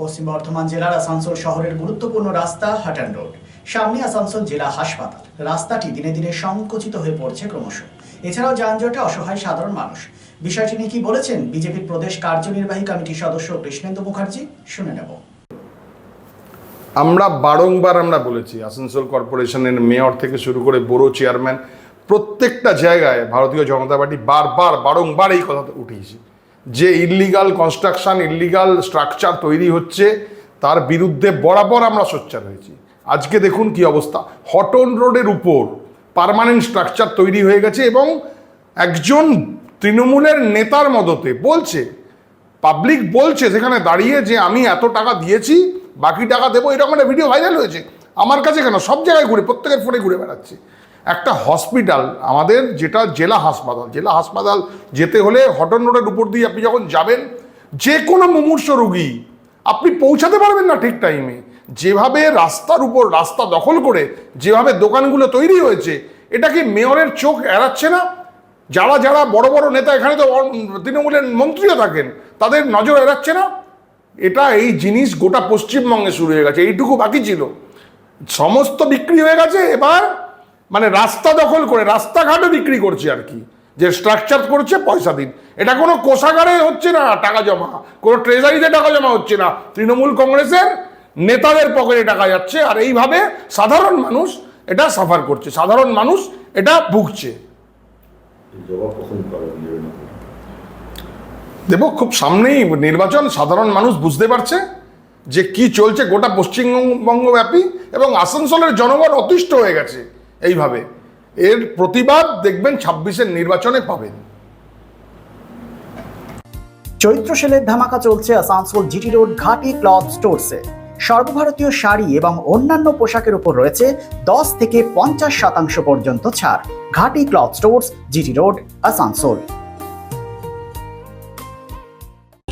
পশ্চিম বর্ধমান জেলার আসানসোল শহরের গুরুত্বপূর্ণ রাস্তা হাটান রোড। সামনে আসানসোল জেলা হাসপাতাল। রাস্তাটি দিনে দিনে সংকুচিত হয়ে পড়ছে ক্রমশ। এছাড়াও যানজটে অসহায় সাধারণ মানুষ। বিষয়টি নিয়ে কি বলেছেন বিজেপির প্রদেশ কার্যনির্বাহী কমিটির সদস্য কৃষ্ণেন্দু মুখার্জি? শুনে নেব। আমরা বারংবার আমরা বলেছি, আসানসোল কর্পোরেশনের মেয়র থেকে শুরু করে বড়ো চেয়ারম্যান প্রত্যেকটা জায়গায় ভারতীয় জনতা পার্টি বারবার, বারংবার এই কথা উঠিয়েছে যে ইল্লিগাল কনস্ট্রাকশন ইল্লিগাল স্ট্রাকচার তৈরি হচ্ছে, তার বিরুদ্ধে বরাবর আমরা সোচ্চার হয়েছি। আজকে দেখুন কি অবস্থা। হটন রোডের উপর পার্মানেন্ট স্ট্রাকচার তৈরি হয়ে গেছে এবং একজন তৃণমূলের নেতার মদতে বলছে পাবলিক বলছে সেখানে দাঁড়িয়ে যে আমি এত টাকা দিয়েছি, বাকি টাকা দেবো, এরকম একটা ভিডিও ভাইরাল হয়েছে। আমার কাছে কেন? সব জায়গায় ঘুরে, প্রত্যেকের ফোনে ঘুরে বেড়াচ্ছে। একটা হসপিটাল, আমাদের যেটা জেলা হাসপাতাল জেলা হাসপাতাল যেতে হলে হটন রোডের উপর দিয়ে আপনি যখন যাবেন যে কোনো মুমূর্ষ রোগী আপনি পৌঁছাতে পারবেন না ঠিক টাইমে যেভাবে রাস্তার উপর রাস্তা দখল করে, যেভাবে দোকানগুলো তৈরি হয়েছে, এটা কি মেয়রের চোখ এড়াচ্ছে না? যারা যারা বড় বড় নেতা এখানে তো তৃণমূলের মন্ত্রীও থাকেন, তাদের নজর এড়াচ্ছে না? এটা এই জিনিস গোটা পশ্চিমবঙ্গে শুরু হয়ে গেছে, এইটুকু বাকি ছিল। সমস্ত বিক্রি হয়ে গেছে, এবার মানে রাস্তা দখল করে রাস্তাঘাটে বিক্রি করছে আর কি। যে স্ট্রাকচার করছে পয়সা দিন। এটা কোনো কোষাগারে হচ্ছে না টাকা জমা। কোনো ট্রেজারিতে টাকা জমা হচ্ছে না। তৃণমূল কংগ্রেসের নেতাদের পকেটে টাকা যাচ্ছে আর এইভাবে সাধারণ মানুষ এটা সাফার করছে। সাধারণ মানুষ এটা ভুগছে? দেব খুব সামনেই নির্বাচন সাধারণ মানুষ বুঝতে পারছে যে কি চলছে গোটা পশ্চিমবঙ্গব্যাপী এবং আসানসোলের জনগণ অতিষ্ঠ হয়ে গেছে। এইভাবে। এর প্রতিবাদ দেখবেন ছাব্বিশের নির্বাচনে পাবেন। চৈত্র সেলের ধামাকা চলছে Asansol GT road Ghati cloth স্টোরসে। সর্বভারতীয় শাড়ি এবং অন্যান্য পোশাকের উপর রয়েছে দশ থেকে পঞ্চাশ শতাংশ পর্যন্ত ছাড়। Ghati cloth stores, GT road Asansol